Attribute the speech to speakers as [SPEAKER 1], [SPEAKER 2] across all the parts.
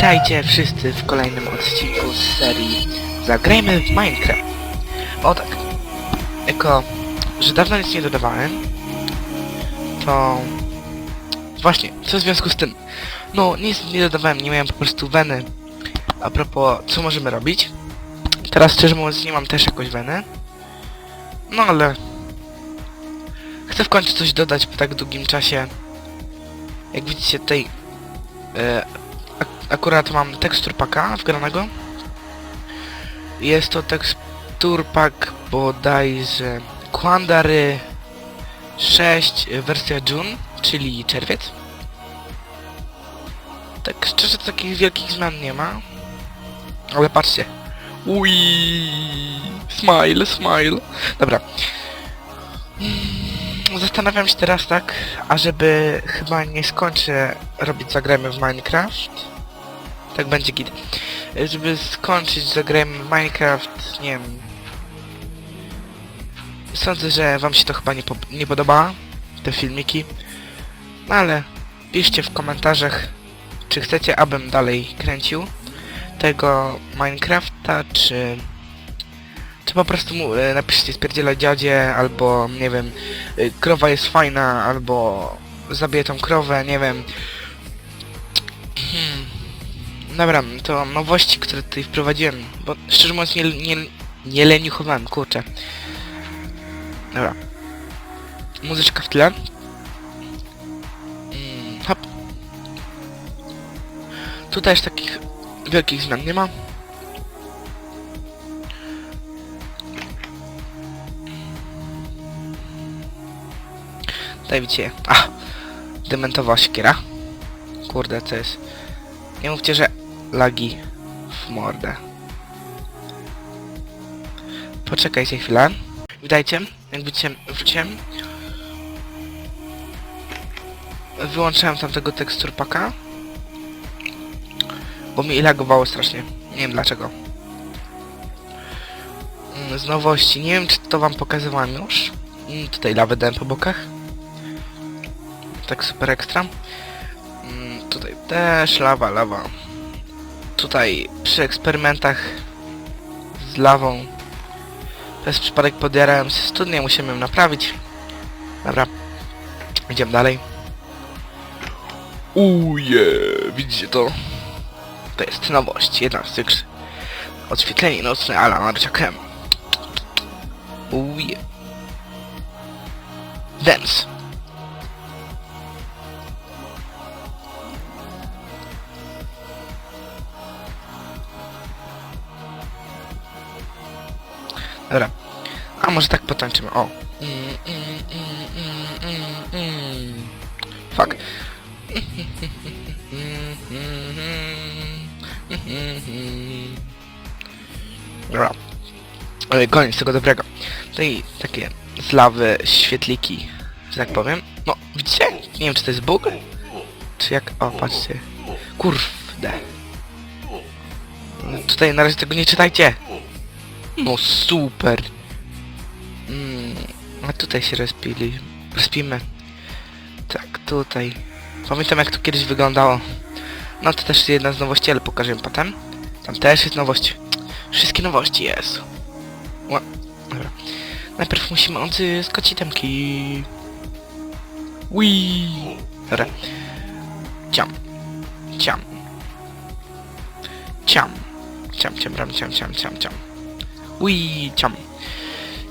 [SPEAKER 1] Witajcie wszyscy w kolejnym odcinku z serii Zagrajmy w Minecraft. O tak, jako, że dawno nic nie dodawałem, to właśnie, co w związku z tym? No, nic nie dodawałem, nie miałem po prostu weny. A propos, co możemy robić? Teraz szczerze mówiąc nie mam też jakoś weny. No ale... Chcę w końcu coś dodać po tak długim czasie. Jak widzicie tutaj... Ak akurat mam tekstur paka wgranego. Jest to tekstur pak bodajże Quandary 6 e, wersja June, czyli czerwiec. Tak szczerze takich wielkich zmian nie ma. Ale patrzcie. Ui, smile, smile. Dobra. Mm, Zastanawiam się teraz tak, ażeby chyba nie skończę robić zagrajmy w Minecraft. Tak będzie git. Żeby skończyć zagrajmy w Minecraft, nie wiem. Sądzę, że wam się to chyba nie, po nie podoba, te filmiki. No ale piszcie w komentarzach, czy chcecie, abym dalej kręcił tego Minecrafta, czy... Czy po prostu mu e, napiszcie spierdziela dziadzie, albo nie wiem, e, krowa jest fajna, albo zabiję tą krowę, nie wiem. Dobra, to nowości, które tutaj wprowadziłem, bo szczerze mówiąc nie, nie, nie leniuchowałem, kurczę. Dobra. Muzyczka w tle. Mm, hop. Tutaj już takich wielkich zmian nie ma. Tutaj widzicie, a, dementowa siekiera. Kurde, co jest? Nie mówcie, że lagi w mordę. Poczekajcie chwilę. Witajcie, jak widzicie, wróciłem. Wyłączyłem tamtego tekstur paka. Bo mi lagowało strasznie. Nie wiem dlaczego. Mm, Z nowości, nie wiem czy to wam pokazywałem już. Mm, Tutaj lawę dałem po bokach. Tak super ekstra. Mm, Tutaj też lawa, lawa. Tutaj przy eksperymentach z lawą przez przypadek podjarałem się studnię, musimy ją naprawić. Dobra. Idziemy dalej. Uje, widzicie to? To jest nowość, jedna z tych Oświetlenie nocne Ala Marciakem. Uje. Dance. Dobra. A może tak potańczymy. O. Fuck. Dobra. E, Koniec tego dobrego. Tutaj takie z świetliki, że tak powiem. No, widzicie? Nie wiem, czy to jest bug? Czy jak... O, patrzcie. Kurde. No, Tutaj na razie tego nie czytajcie. No super. Mm, a tutaj się rozpili. Rozpimy. Tak, tutaj. Pamiętam jak to kiedyś wyglądało. No to też jest jedna z nowości, ale pokażę potem. Tam też jest nowość. Wszystkie nowości jest. Ła. Dobra. Najpierw musimy odzyskać itemki. Wii. Dobra. Ciam. Ciam. Ciam. Ciam, ciam, ram, ciam, ciam, ciam, ciam. Ui, ciam.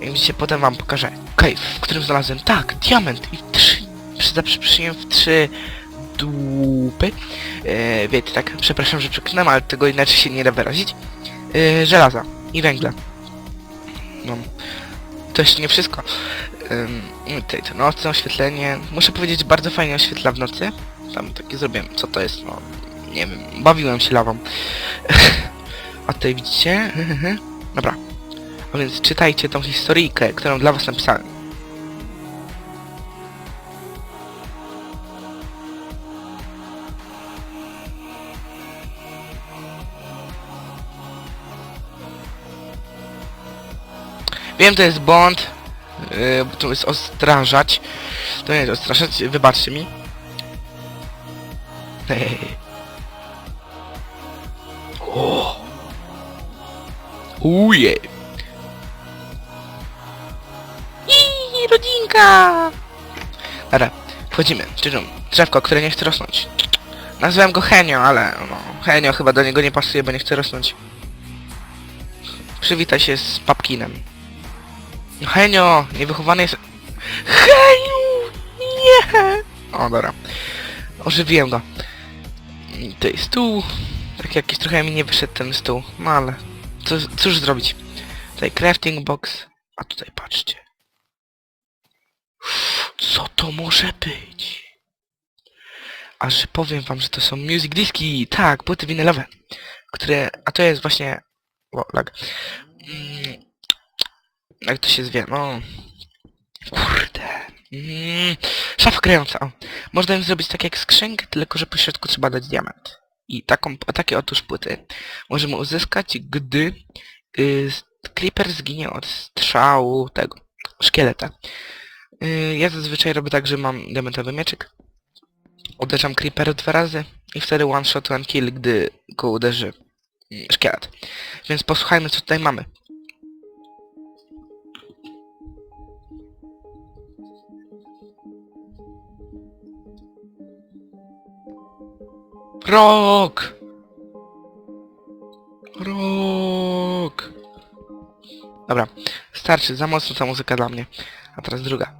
[SPEAKER 1] Jak widzicie, potem wam pokażę cave, w którym znalazłem, tak, diament i trzy, przy, przyjąłem w trzy dupy. E, wiecie, tak, przepraszam, że przeklinam, ale tego inaczej się nie da wyrazić. E, żelaza i węgla. No, to jeszcze nie wszystko. Ym, tutaj to nocne oświetlenie. Muszę powiedzieć, bardzo fajnie oświetla w nocy. Tam takie zrobiłem, co to jest, no, nie wiem, bawiłem się lawą. A tutaj widzicie? Dobra a więc czytajcie tą historyjkę, którą dla was napisałem. Wiem, to jest błąd, yy, to jest ostrażać. To nie jest ostrażać, wybaczcie mi. o! Uje! Rodzinka! Dobra, wchodzimy. Drzewko, które nie chce rosnąć. Nazwałem go Henio, ale no, Henio chyba do niego nie pasuje, bo nie chce rosnąć. Przywitaj się z papkinem. No Henio, niewychowany jest... Heniu! Nie! O, dobra. Ożywiłem go. I to jest stół. Tak jakiś trochę mi nie wyszedł ten stół. No ale... Co, cóż zrobić? Tutaj crafting box. A tutaj patrzcie. Co to może być? A że powiem wam, że to są music diski. Tak, płyty winylowe. Które... A to jest właśnie... O, lag. Mm, jak to się zwie? No... Kurde. Mm, szafa kryjąca. O. Można ją zrobić tak jak skrzynkę, tylko że po środku trzeba dać diament. I taką, takie otóż płyty możemy uzyskać, gdy y, creeper zginie od strzału tego szkieleta. Y, ja zazwyczaj robię tak, że mam diamentowy mieczyk. Uderzam creeper dwa razy i wtedy one shot, one kill, gdy go uderzy mm, szkielet. Więc posłuchajmy co tutaj mamy. Rok! Rok! Dobra, starczy, za mocno ta muzyka dla mnie. A teraz druga.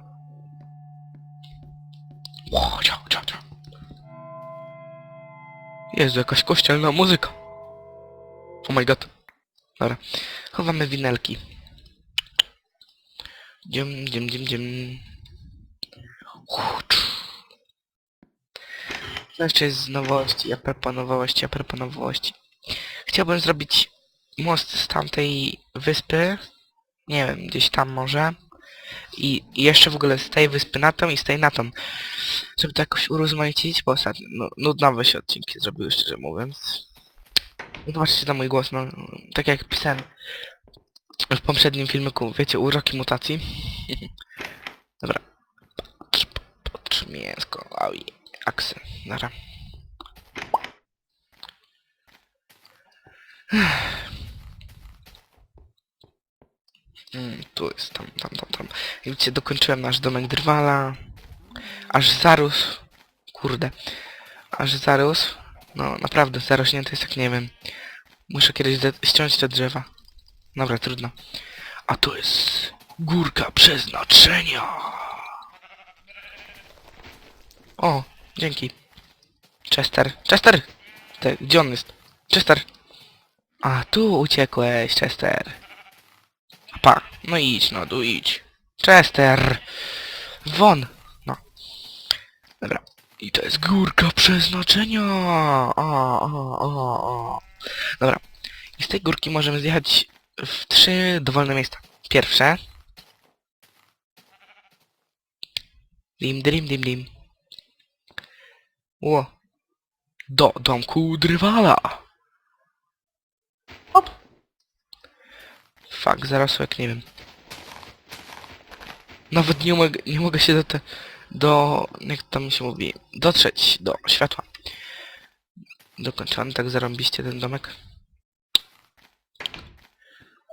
[SPEAKER 1] Jezu, jakaś kościelna muzyka. Oh my god. Dobra, chowamy winelki. Dziem, dziem, dziem, dziem. Jest z nowości, a propos nowości, a propos. Chciałbym zrobić most z tamtej wyspy. Nie wiem, gdzieś tam może. I, i jeszcze w ogóle z tej wyspy na tą i z tej na tą. Żeby to jakoś urozmaicić, bo ostatnio no, nudnowe się odcinki zrobiły, szczerze mówiąc. No Zobaczcie na mój głos, no. Tak jak pisałem w poprzednim filmiku, wiecie, uroki mutacji. Dobra. Patrz, patrz, mięsko, aui, aksy, nara. Mm, tu jest, tam, tam, tam, tam. I widzicie, dokończyłem nasz domek drwala. Aż zarósł. Kurde. Aż zarósł. No, naprawdę, zarośnięty jest jak nie wiem. Muszę kiedyś ściąć te drzewa. Dobra, trudno. A to jest górka przeznaczenia. O, dzięki. Chester. Chester! Te, gdzie on jest? Chester! A, tu uciekłeś, Chester. Pa, no idź, no tu idź. Chester! Won! No. Dobra. I to jest górka przeznaczenia! O. Dobra. I z tej górki możemy zjechać w trzy dowolne miejsca. Pierwsze. Dim, dim, dim, dim. Ło. Do domku drwala. Fuck, zaraz jak nie wiem. Nawet nie mogę, nie mogę się do te, do, jak tam się mówi, dotrzeć do światła. Dokończony tak zarąbiście ten domek.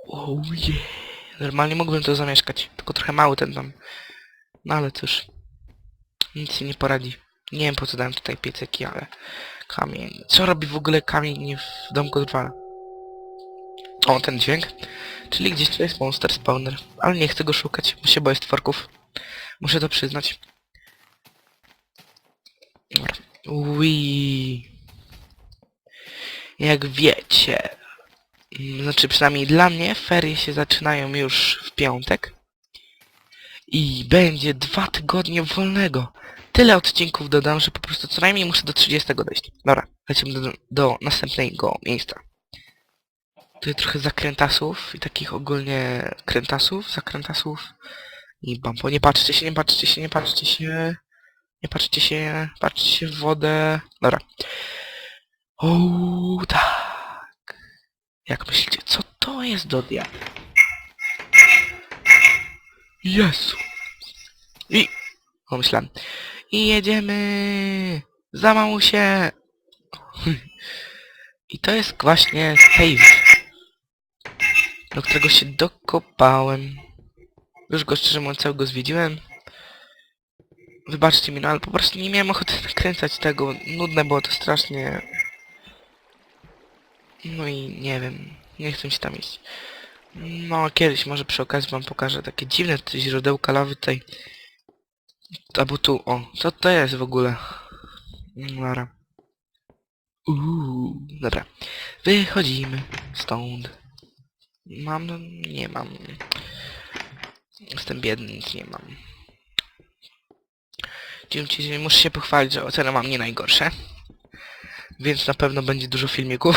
[SPEAKER 1] Oh yeah. Normalnie mógłbym to zamieszkać, tylko trochę mały ten dom. No ale cóż. Nic się nie poradzi. Nie wiem po co dałem tutaj piecyki, ale... Kamień. Co robi w ogóle kamień w domku drwala? O, ten dźwięk. Czyli gdzieś tu jest monster spawner. Ale nie chcę go szukać, bo się boję stworków. Muszę to przyznać. Dobra. Jak wiecie... mm, Znaczy przynajmniej dla mnie ferie się zaczynają już w piątek. I będzie dwa tygodnie wolnego. Tyle odcinków dodam, że po prostu co najmniej muszę do 30 dojść. Dobra, lecimy do, do następnego miejsca. Tutaj trochę zakrętasów i takich ogólnie krętasów, zakrętasów i bambo. Nie patrzcie się, nie patrzcie się, nie patrzcie się. Nie patrzcie się, patrzcie się w wodę. Dobra. O, tak. Jak myślicie, co to jest do diabła? Jezu. I... O. I jedziemy! Za mamusie! I to jest właśnie save. Do którego się dokopałem. Już go szczerze mówiąc całego zwiedziłem. Wybaczcie mi, no ale po prostu nie miałem ochoty nakręcać tego. Nudne było to strasznie. No i nie wiem, nie chcę się tam iść. No, kiedyś może przy okazji wam pokażę takie dziwne te źródełka lawy tutaj. Albo tu, o, co to jest w ogóle? Dobra. Uuu, dobra. Wychodzimy stąd. Mam, no, nie mam. Jestem biedny, nic nie mam. Dziękuję ci, muszę się pochwalić, że oceny mam nie najgorsze. Więc na pewno będzie dużo filmików.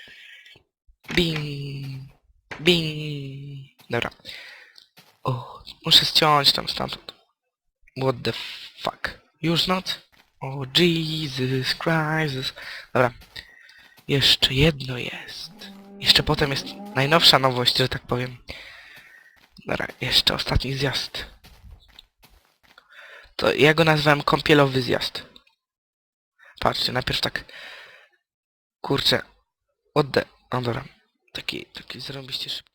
[SPEAKER 1] Bing. Bing. Dobra. O, muszę ściąć tam stamtąd. What the fuck? Już not? O, Jesus Christ. Dobra. Jeszcze jedno jest. Jeszcze potem jest najnowsza nowość, że tak powiem. Dobra, jeszcze ostatni zjazd. To ja go nazwałem kąpielowy zjazd. Patrzcie, najpierw tak... Kurczę. Odde... No dobra. Taki, taki zrobiście.